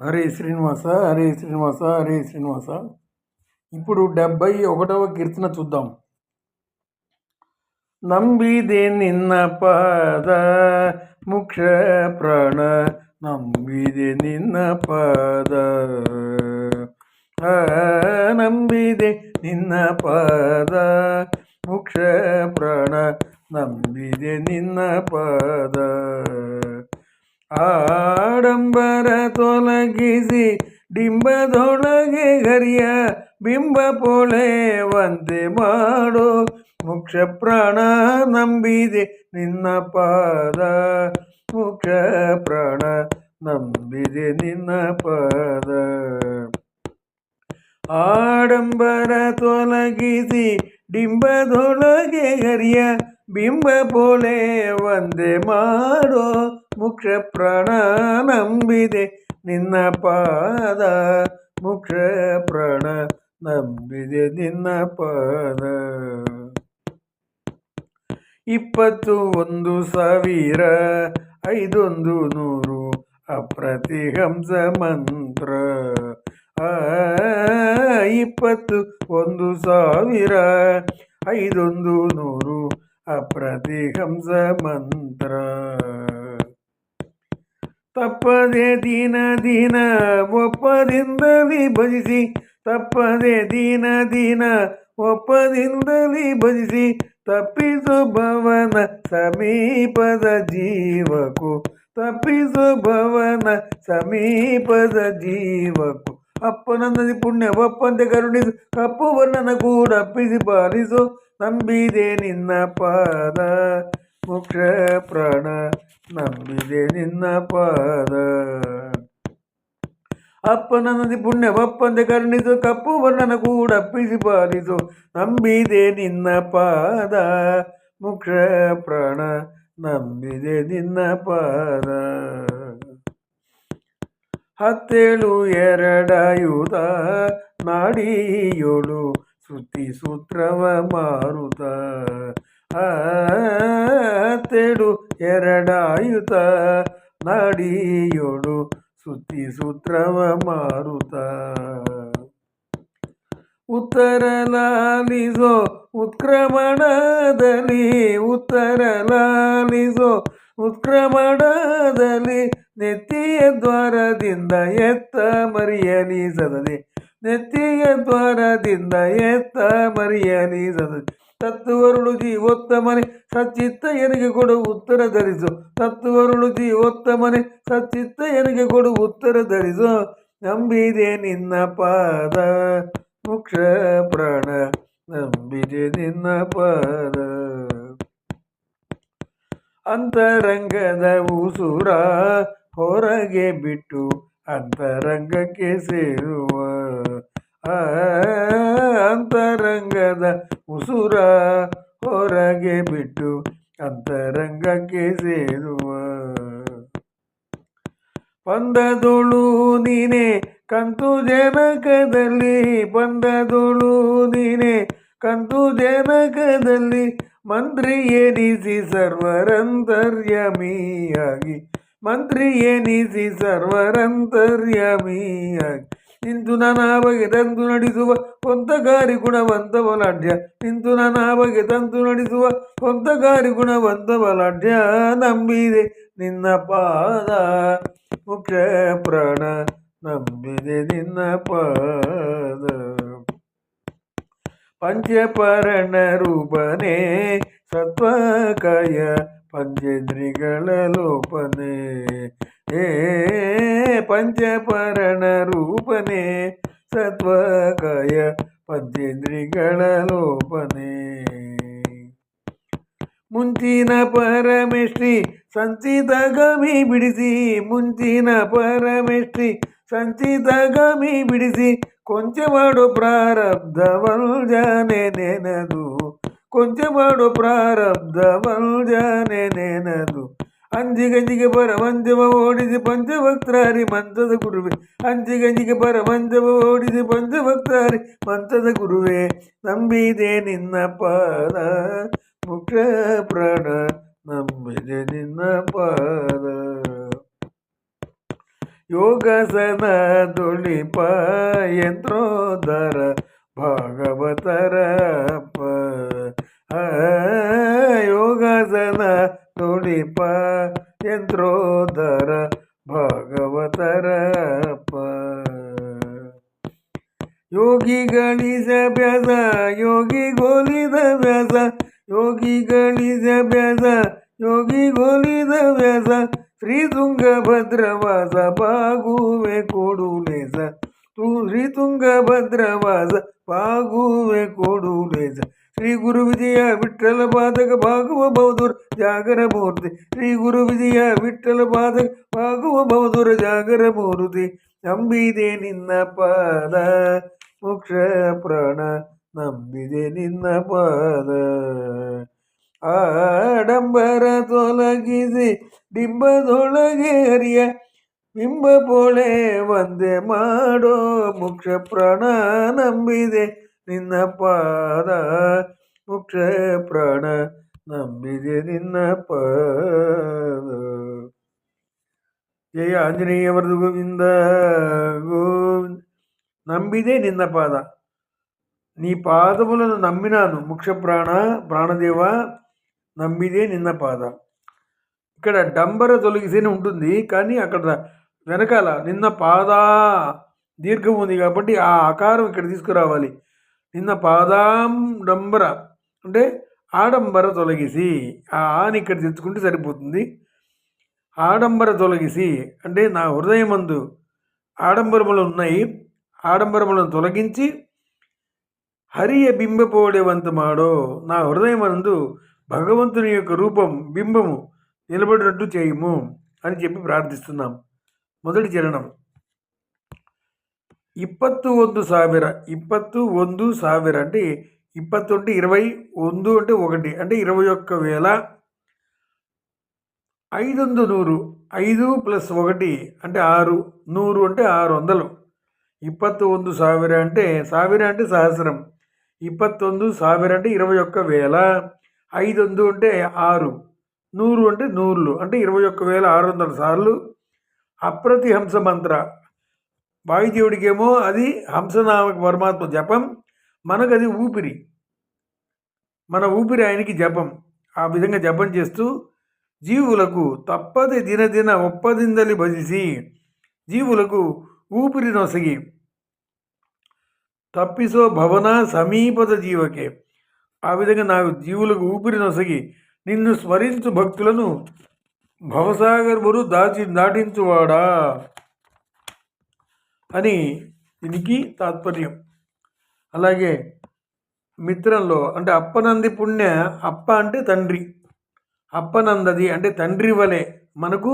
హరే శ్రీనివాస హరే శ్రీనివాస హరే శ్రీనివాస ఇప్పుడు డెబ్బై ఒకటవ కీర్తన చూద్దాం ನಂಬಿದೆ ನಿನ್ನ ಪಾದ ಮುಕ್ಷ ಪ್ರಾಣ ನಂಬಿದೆ ನಿನ್ನ ಪಾದ ಆ, ನಂಬಿದೆ ನಿನ್ನ ಪಾದ ಮುಕ್ಷ ಪ್ರಾಣ ನಂಬಿದೆ ನಿನ್ನ ಪಾದ ಆಡಂಬರ ತೊಲಗಿಸಿ ಡಿಂಬದೊಳಗೆ ಗರಿಯ ಬಿಂಬ ಪೊಳೆವಂತೆ ಮಾಡು. ಮುಕ್ಷ ಪ್ರಾಣ ನಂಬಿದೆ ನಿನ್ನ ಪಾದ. ಮುಕ್ಷ ಪ್ರಾಣ ನಂಬಿದೆ ನಿನ್ನ ಪಾದ. ಆಡಂಬರ ತೊಲಗಿಸಿ ಡಿಂಬದೊಳಗೆ ಗರಿಯ ಬಿಂಬ ಪೋಲೆ ವಂದೆ ಮಾಡೋ. ಮುಕ್ಷ ಪ್ರಾಣ ನಂಬಿದೆ ನಿನ್ನ ಪಾದ ಮುಕ್ಷ ಪ್ರಾಣ ನಂಬಿದೆ ನಿನ್ನ ಪಾದ. ಇಪ್ಪತ್ತು ಒಂದು ಸಾವಿರ ಐದೊಂದು ನೂರು ಅಪ್ರತಿಹಂಸ ಮಂತ್ರ. ಇಪ್ಪತ್ತು ಒಂದು ಸಾವಿರ ಐದೊಂದು ನೂರು ಅಪ್ರತಿಹಂಸ ಮಂತ್ರ. ತಪ್ಪದೆ ದಿನ ದಿನ ಒಪ್ಪದಿಂದಲೇ ಭಜಿಸಿ ತಪ್ಪದೆ ದಿನ ದಿನ ಒಪ್ಪದಿಂದಲೇ ಭಜಿಸಿ ತಪ್ಪಿಸು ಭವನ ಸಮೀಪದ ಜೀವಕು ತಪ್ಪಿಸು ಭವನ ಸಮೀಪದ ಜೀವಕು ಅಪ್ಪನಂದದಿ ಪುಣ್ಯ ಒಪ್ಪಂತೆ ಕರುಣಿಸು ಕಪ್ಪು ವರ್ಣನ ಕೂಡ ಅಪ್ಪಿಸಿ ಪಾಲಿಸು ನಂಬಿದೆ ನಿನ್ನ ಪಾದ ಮುಕ್ಷ ಪ್ರಾಣ ನಂಬಿದೆ ನಿನ್ನ ಅಪ್ಪನ ಪುಣ್ಯವಪ್ಪಂದೆ ಕರುಣಿಸು, ಕಪ್ಪು ಬಣ್ಣನ ಕೂಡ ಅಪ್ಪಿಸಿ ಪಾಲಿಸು. ನಂಬಿದೆ ನಿನ್ನ ಪಾದ, ಮುಕ್ಷ ಪ್ರಾಣ, ನಂಬಿದೆ ನಿನ್ನ ಪಾದ. ಹತ್ತೇಳು ಎರಡಾಯುಧ ನಾಡಿಯೋಳು ಶ್ರುತಿ ಸೂತ್ರವ ಮಾರುತ. ಹತ್ತೇಳು ಎರಡಾಯುಧ ನಾಡಿಯೋಳು ಸುತ್ತಿ ಸೂತ್ರವ ಸದದೆ ಒತ್ತಮನೆ ಸಚ್ಚಿತ್ತ ಎನಗೆ ಕೊಡು ಉತ್ತರ ಧರಿಸು ತತ್ತುವರುಳು ಒತ್ತಮನೆ ಸಚ್ಚಿತ್ತ ಎನಗೆ ಕೊಡು ಉತ್ತರ ಧರಿಸು ನಂಬಿದೆ ನಿನ್ನ ಪಾದ, ಮುಕ್ಷ ಪ್ರಾಣ, ನಂಬಿದೆ ನಿನ್ನ ಪಾದ. ಅಂತರಂಗದ ಉಸುರ ಹೊರಗೆ ಬಿಟ್ಟು ಅಂತರಂಗಕ್ಕೆ ಸೇರುವ. ಅಂತರಂಗದ ಉಸುರ ಹೊರಗೆ ಬಿಟ್ಟು ಅಂತರಂಗಕ್ಕೆ ಸೇರುವ. ಪಂದದೊಳು ನೀನೆ ಕಂತು ಜನಕದಲ್ಲಿ ಪಂದದೊಳು ನೀನೆ ಕಂತು ಜನಕದಲ್ಲಿ ಮಂತ್ರಿ ಎನಿಸಿ ಸರ್ವರಂತರ್ಯಮಿಯಾಗಿ, ಮಂತ್ರಿ ಎನಿಸಿ ಸರ್ವರಂತರ್ಯಮಿಯಾಗಿ ನಿಂತು ನನ್ನ ಬಗೆ ತಂದು ನಡೆಸುವ ಕೊಂತಗಾರಿ ಗುಣವಂತವಲಾಢ್ಯ ನನ್ನ ಬಗೆ ತಂದು ನಡೆಸುವ ಕೊಂತಗಾರಿ ಗುಣವಂತವಲಾಢ್ಯ ನಂಬಿದೆ ನಿನ್ನ ಪಾದ, ಮುಖ್ಯ ಪ್ರಾಣ. ನಂಬಿದೆ ನಿನ್ನ ಪಾದ. ಪಂಚಪರಣ ರೂಪನೇ, ಸತ್ವಕಾಯ ಪಂಚೇಂದ್ರಿಗಳ ಲೋಪನೆ. ಏ, ಪಂಚಪರಣ ರೂಪನೆ ಸತ್ವಕಾಯ ಪಂಚೇಂದ್ರಿಗಳ ಲೋಪನೆ. ಮುಂಚಿನ ಪರಮೇಶ್ರೀ ಸಂಚಿತ ಗಮಿ ಬಿಡಿಸಿ, ಮುಂಚಿನ ಪರಮೇಶ್ರಿ ಸಂಚಿತ ಗಮಿ ಬಿಡಿಸಿ ಕೊಂಚ ಮಾಡು ಪ್ರಾರಬ್ಧವಲ್ಜಾನೆ ನೆನದು ಕೊಂಚ ಮಾಡು ಪ್ರಾರಬ್ಧವಲ್ಜಾನೆ ನೆನದು ಅಂಜಿಗಂಜಿಗೆ ಪರಮಂಜವ ಓಡಿಸಿ ಪಂಚಭಕ್ತಾರಿ ಮಂಚದ ಗುರುವೆ ಅಂಜಿಗಂಜಿಗೆ ಪರಮಂಜವ ಓಡಿಸಿ ಪಂಚಭಕ್ತಾರಿ ಮಂಚದ ಗುರುವೆ ನಂಬಿದೆ ನಿನ್ನ ಪಾದ ಮುಖ್ಯ ಪ್ರಾಣ ನಂಬಿದೆ ನಿನ್ನ ಪಾದ ಯೋಗಾಸನ ತುಳಿಪ ಯಂತ್ರೋದರ ಭಾಗವತರ ಪ ಆ, ಯೋಗಾಸನ ತುಳಿಪ ಯಂತ್ರೋದರ ಭಾಗವತರ ಪ ಯೋಗಿಗಳಿಸ ವ್ಯಾಸ ಯೋಗಿ ಗೋಲಿದ ವ್ಯಾಸ ಯೋಗಿಗಳಿಸ ವ್ಯಾಸ ಯೋಗಿ ಗೋಲಿದ ವ್ಯಾಸ ಶ್ರೀ ತುಂಗಭದ್ರವಾಸ ಬಾಗುವೆ ಕೊಡುಲೇಸ ತೂ ಶ್ರೀ ತುಂಗಭದ್ರವಾಸ ಬಾಗುವೆ ಕೊಡುಲೇಸ ಶ್ರೀ ಗುರು ವಿಜಯ ವಿಠ್ಠಲ ಪಾದಕ ಭಾಗುವ ಬಹುದೂರ ಜಾಗರ ಮೂರ್ತಿ ಶ್ರೀ ಗುರು ವಿಜಯ ವಿಠ್ಠಲ ಪಾದಕ ಭಾಗುವ ಬಹುದೂರ ಜಾಗರ ಮೂರ್ತಿ ನಂಬಿದೆ ನಿನ್ನ ಪಾದ ಮೋಕ್ಷ ಪ್ರಾಣ ನಂಬಿದೆ ನಿನ್ನ ಪಾದ ಆಡಂಬರ ತೊಲಗಿಸಿ ಡಿಂಬದೊಳಗೆ ಹರಿಯ ಬಿಂಬ ಪೋಳೆ ಒಂದೇ ಮಾಡೋ ಮೋಕ್ಷ ಪ್ರಾಣ ನಂಬಿದೆ ನಿನ್ನ ಪಾದ ಮೋಕ್ಷ ಪ್ರಾಣ ನಂಬಿದೆ ನಿನ್ನ ಪಾದ జయ ఆంజనేయ వరదు గోవింద గోవింద నంబిదే నిన్న పాద నీ పాదములను నమ్మినాను ముక్ష ప్రాణ ప్రాణదేవ నమ్మిదే నిన్న పాద ఇక్కడ డంబర తొలగిసేనే ఉంటుంది కానీ అక్కడ వెనకాల నిన్న పాద దీర్ఘం ఉంది కాబట్టి ఆ ఆకారం ఇక్కడ తీసుకురావాలి నిన్న పాదాంబర అంటే ఆడంబర తొలగిసి ఆ ఆని ఇక్కడ తెచ్చుకుంటే సరిపోతుంది. ఆడంబర తొలగిసి అంటే నా హృదయమందు ఆడంబరములు ఉన్నాయి. ఆడంబరములను తొలగించి హరియ బింబపోడేవంతమాడో నా హృదయమందు భగవంతుని యొక్క రూపం బింబము నిలబడినట్టు చేయుము అని చెప్పి ప్రార్థిస్తున్నాం. మొదటి చరణం. ఇప్పత్తు ಒಂದು ಸಾವಿರ ఇప్పత్తు ಒಂದು ಸಾವಿರ అంటే ఇప్పత్తు అంటే ఇరవై ಒಂದು అంటే ఒకటి అంటే ఇరవై ఒక్క వేల ఐదొందు నూరు ఐదు ప్లస్ ఒకటి అంటే ఆరు నూరు అంటే ఆరు వందలు ఇప్పత్తు ಒಂದು ಸಾವಿರ అంటే ಸಾವಿರ అంటే సహస్రం ఇప్పత్తొందు ಸಾವಿರ అంటే ఇరవై ఒక్క వేల ఐదొందు అంటే ఆరు నూరు అంటే నూర్లు అంటే ఇరవై ఒక్క వేల ఆరు వందల సార్లు అప్రతి హంస మంత్ర వాయుదేవుడికేమో అది హంసనామక పరమాత్మ జపం మనకు అది ఊపిరి. మన ఊపిరి ఆయనకి జపం. ఆ విధంగా జపం చేస్తూ జీవులకు తప్పది దినదిన ఒప్పదిందలి భజిసి జీవులకు ఊపిరి నొసగి తప్పిసో భవన సమీపద జీవకే. ఆ విధంగా నాకు జీవులకు ఊపిరి నొసగి నిన్ను స్మరించు భక్తులను భవసాగర్మురు దాచి దాటించువాడా అని దీనికి తాత్పర్యం. అలాగే మిత్రంలో అంటే అప్పనంది పుణ్య అప్ప అంటే తండ్రి. అప్పనందది అంటే తండ్రి వలె మనకు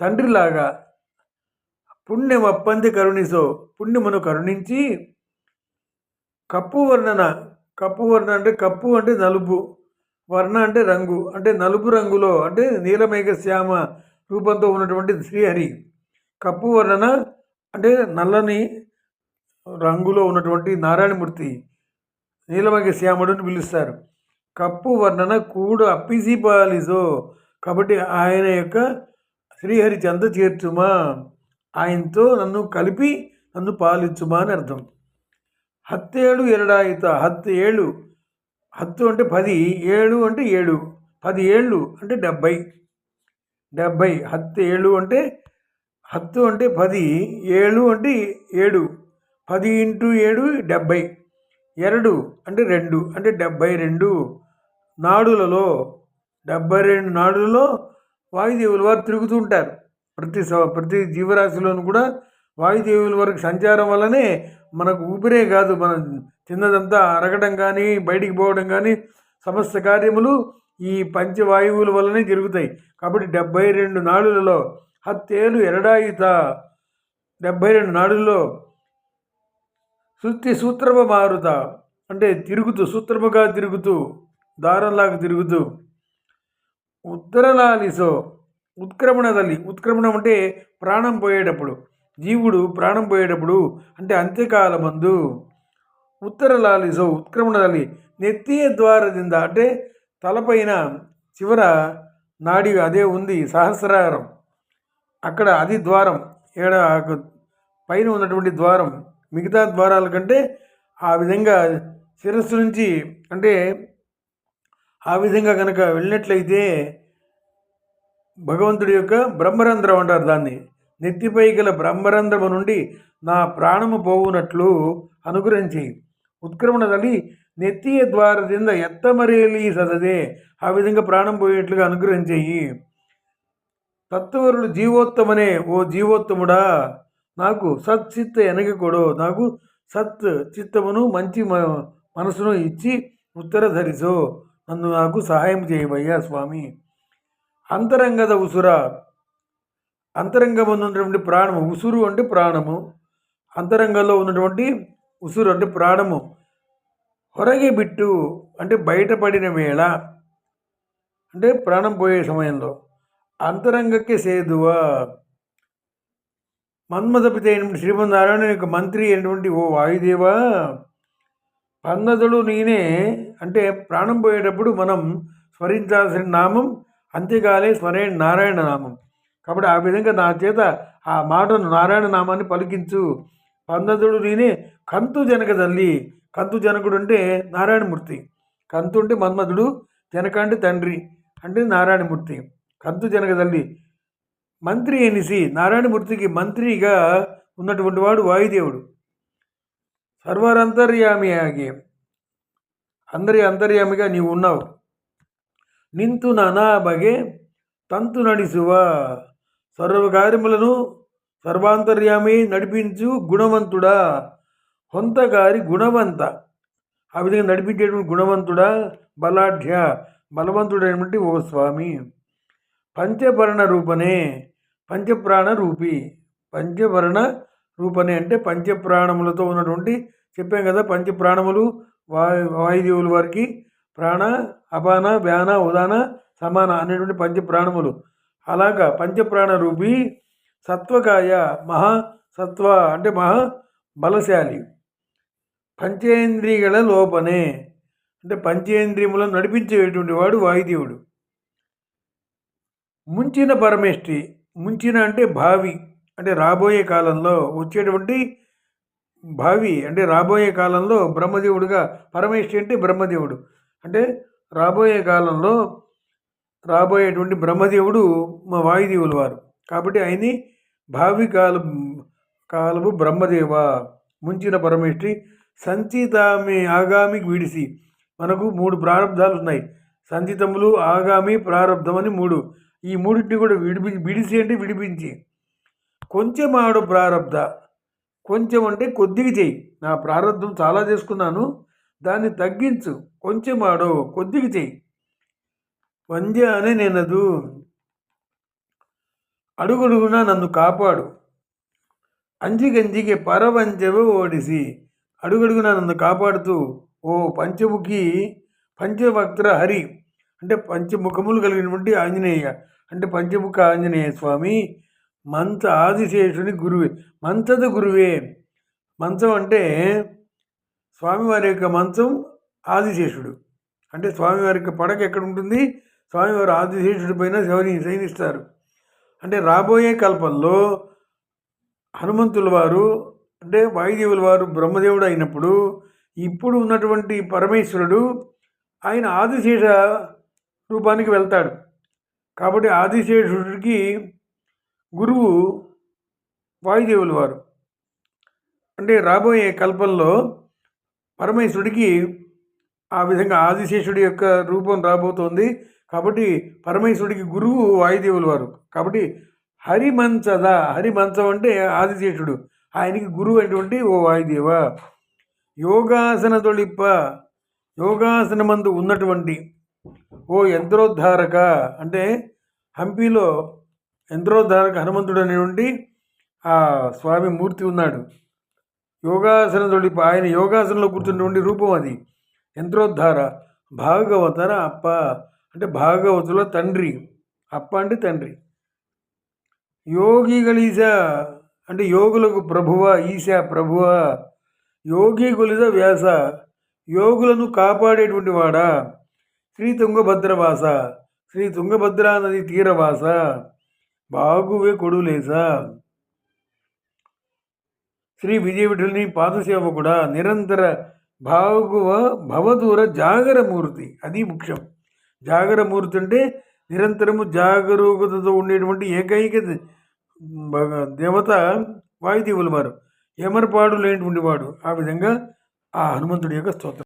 తండ్రిలాగా పుణ్యం అప్పంది కరుణిసో పుణ్యమును కరుణించి కప్పు వర్ణన కప్పు వర్ణ అంటే కప్పు అంటే నలుపు వర్ణ అంటే రంగు అంటే నలుపు రంగులో అంటే నీలమేఘ శ్యామ రూపంతో ఉన్నటువంటి శ్రీహరి కప్పు వర్ణన అంటే నల్లని రంగులో ఉన్నటువంటి నారాయణమూర్తి నీలభగశ్యాముడు అని పిలుస్తారు. కప్పు వర్ణన కూడు అప్పిసిపాలిజో కాబట్టి ఆయన యొక్క శ్రీహరి చెంత చేర్చుమా? ఆయనతో నన్ను కలిపి నన్ను పాలించుమా అని అర్థం. హత్తేడు ఎరడాయిత హత్తు ఏళ్ళు హత్తు అంటే పది ఏడు అంటే ఏడు పది ఏళ్ళు అంటే డెబ్బై డెబ్బై హత్తు ఏళ్ళు అంటే హత్తు అంటే పది ఏడు అంటే ఏడు. పది ఇంటూ ఏడు డెబ్బై. ఎరడు అంటే రెండు అంటే డెబ్బై రెండు నాడులలో డెబ్బై రెండు నాడులలో వాయుదేవుల వారు తిరుగుతూ ఉంటారు. ప్రతి స ప్రతి జీవరాశిలోనూ కూడా వాయుదేవుల వరకు సంచారం వల్లనే మనకు ఊపిరే కాదు. మనం తిన్నదంతా అరగడం కానీ బయటికి పోవడం కానీ సమస్త కార్యములు ఈ పంచవాయువుల వల్లనే జరుగుతాయి. కాబట్టి డెబ్బై రెండు నాడులలో హత్తేలు ఎరడాయిత డెబ్భై రెండు నాడుల్లో సుత్తి సూత్రమ మారుత అంటే తిరుగుతూ సూత్రముగా తిరుగుతూ దారంలాగా తిరుగుతూ ఉత్తరలాలిసో ఉత్క్రమణ తల్లి ఉత్క్రమణం అంటే ప్రాణం పోయేటప్పుడు జీవుడు ప్రాణం పోయేటప్పుడు అంటే అంత్యకాలమందు ఉత్తర లాలిసో ఉత్క్రమణ తల్లి నెత్తి ద్వారదింద అంటే తలపైన చివర నాడి అదే ఉంది సహస్రారం. అక్కడ అది ద్వారం ఏడ పైన ఉన్నటువంటి ద్వారం మిగతా ద్వారాల కంటే ఆ విధంగా శిరస్సు నుంచి అంటే ఆ విధంగా కనుక వెళ్ళినట్లయితే భగవంతుడి యొక్క బ్రహ్మరంధ్రం అంటారు దాన్ని. నెత్తిపై గల బ్రహ్మరంధ్రము నుండి నా ప్రాణము పోవునట్లు అనుగ్రహించి. ఉత్క్రమణ తల్లి నెత్తియ ద్వారದಿಂದ ఎత్తమరేలి సదదే. ఆ విధంగా ప్రాణం పోయేట్లుగా అనుగ్రహించేయి. తత్వరులు జీవోత్తమనే ఓ జీవోత్తముడా నాకు సచ్చిత్త ఎనగకూడో నాకు సత్ చిత్తమును మంచి మ- మనసును ఇచ్చి ఉత్తర ధరిసో నన్ను నాకు సహాయం చేయవయ్యా స్వామి అంతరంగద ఉసుర అంతరంగం ఉన్నటువంటి ప్రాణము ఉసురు అంటే ప్రాణము అంతరంగంలో ఉన్నటువంటి ఉసురు అంటే ప్రాణము ಹೊರಗೆ బిట్టు అంటే బయటపడిన వేళ అంటే ప్రాణం పోయే సమయంలో అంతరంగకే సేదువా. మన్మథపిత అయినటువంటి శ్రీమన్నారాయణ యొక్క మంత్రి అయినటువంటి ఓ వాయుదేవా పన్నదుడు నేనే అంటే ప్రాణం పోయేటప్పుడు మనం స్మరించాల్సిన నామం అంత్యకాలే స్మరే నారాయణ నామం. కాబట్టి ఆ విధంగా నా చేత ఆ మాటను నారాయణ నామాన్ని పలికించు. పన్నదుడు నేనే కంతు జనక తల్లి. కంతు జనకుడు అంటే నారాయణమూర్తి. కంతు అంటే మన్మధుడు జనక అంటే తండ్రి. అంటే నారాయణమూర్తి. ಕದ್ದು జనగదల్లి మంత్రి ఎనిసి నారాయణమూర్తికి మంత్రిగా ఉన్నటువంటి వాడు వాయుదేవుడు. సర్వరంతర్యామియాగి అందరి అంతర్యామిగా నీవు ఉన్నావు. నింతు నానా బగే తంతు నడిసువా. సర్వకార్యములను సర్వాంతర్యామి నడిపించు గుణవంతుడా. హొంతగారి గుణవంత. ఆ విధంగా నడిపించేటువంటి గుణవంతుడా బలాఢ్య బలవంతుడైనటువంటి ఓ స్వామి. పంచభరణ రూపనే పంచప్రాణ రూపి పంచభరణ రూపనే అంటే పంచప్రాణములతో ఉన్నటువంటి చెప్పాం కదా పంచప్రాణములు వాయు వాయుదేవుల వారికి ప్రాణ అపాన వ్యాన ఉదాన సమాన అనేటువంటి పంచప్రాణములు. అలాగా పంచప్రాణ రూపి సత్వకాయ మహా సత్వ అంటే మహా బలశాలి. పంచేంద్రియల లోపనే. అంటే పంచేంద్రియములను నడిపించేటువంటి వాడు వాయుదేవుడు. ముంచిన పరమేష్టి ముంచిన అంటే భావి అంటే రాబోయే కాలంలో వచ్చేటువంటి భావి అంటే రాబోయే కాలంలో బ్రహ్మదేవుడుగా పరమేష్టి అంటే బ్రహ్మదేవుడు. అంటే రాబోయే కాలంలో రాబోయేటువంటి బ్రహ్మదేవుడు మా వాయుదేవులు వారు. కాబట్టి ఆయన్ని భావి కాల కాలము బ్రహ్మదేవ ముంచిన పరమేష్టి సంచితామి ఆగామి విడిసి. మనకు మూడు ప్రారంధాలు ఉన్నాయి. సంచితములు ఆగామి ప్రారంధం అని మూడు. ఈ మూడింటిని కూడా విడిపి విడిసి అంటే విడిపించి. కొంచెం ఆడు ప్రారంధ కొంచెం అంటే కొద్దిగా చెయ్యి. నా ప్రారంధం చాలా చేసుకున్నాను. దాన్ని తగ్గించు. కొంచెం ఆడో కొద్దిగా చెయ్యి. వంద్య అనే నేనదు. అడుగుడుగునా నన్ను కాపాడు. అంజిగంజిಗೆ పరవంజవి ఓడిసి. అడుగడుగునా నన్ను కాపాడుతూ. ఓ పంచముఖి పంచవక్త్ర హరి. అంటే పంచముఖములు కలిగినటువంటి ఆంజనేయ. అంటే పంచముఖ ఆంజనేయ స్వామి మంచ ఆదిశేషుని గురువే. మంచద గురువే. మంచం అంటే స్వామివారి యొక్క మంచం ఆదిశేషుడు. అంటే స్వామివారి యొక్క పడక ఎక్కడ ఉంటుంది? స్వామివారు ఆదిశేషుడి పైన శవని శయనిస్తారు. అంటే రాబోయే కల్పంలో హనుమంతుల వారు అంటే వాయుదేవుల వారు బ్రహ్మదేవుడు అయినప్పుడు ఇప్పుడు ఉన్నటువంటి పరమేశ్వరుడు ఆయన ఆదిశేష రూపానికి వెళ్తాడు. కాబట్టి ఆదిశేషుడికి గురువు వాయుదేవులు వారు. అంటే రాబోయే కల్పంలో పరమేశ్వరుడికి ఆ విధంగా ఆదిశేషుడి యొక్క రూపం రాబోతోంది. కాబట్టి పరమేశ్వరుడికి గురువు వాయుదేవులు వారు. కాబట్టి హరిమంచద హరిమంచం అంటే ఆదిశేషుడు. ఆయనకి గురువు అటువంటి ఓ వాయుదేవ. యోగాసన తొలిప్ప యోగాసనమందు ఉన్నటువంటి ఓ యంత్రోద్ధారక అంటే హంపీలో యంత్రోద్ధారక హనుమంతుడు అనేటువంటి ఆ స్వామి మూర్తి ఉన్నాడు. యోగాసన ఆయన యోగాసనంలో కూర్చున్నటువంటి రూపం అది. యంత్రోద్ధార భాగవతర అప్ప అంటే భాగవతుల తండ్రి. అప్ప అంటే తండ్రి. యోగిగలీస అంటే యోగులకు ప్రభువ ఈశ ప్రభువ. యోగి యోగిగులిద వ్యాస. యోగులను కాపాడేటువంటి వాడా? శ్రీ తుంగభద్రవాస శ్రీ తుంగభద్రా నది తీరవాస బాగువే కొడులేస. శ్రీ విజయవిఠుని పాదసేవ కూడా నిరంతర భాగవ భవదూర జాగరమూర్తి అది ముఖ్యం. జాగరమూర్తి అంటే నిరంతరము జాగరూకతతో ఉండేటువంటి ఏకైక భగ- దేవత వాయుదేవులు వారు ఎమరపాడు లేనటువంటి వాడు. ఆ విధంగా ఆ హనుమంతుడి యొక్క స్తోత్రం.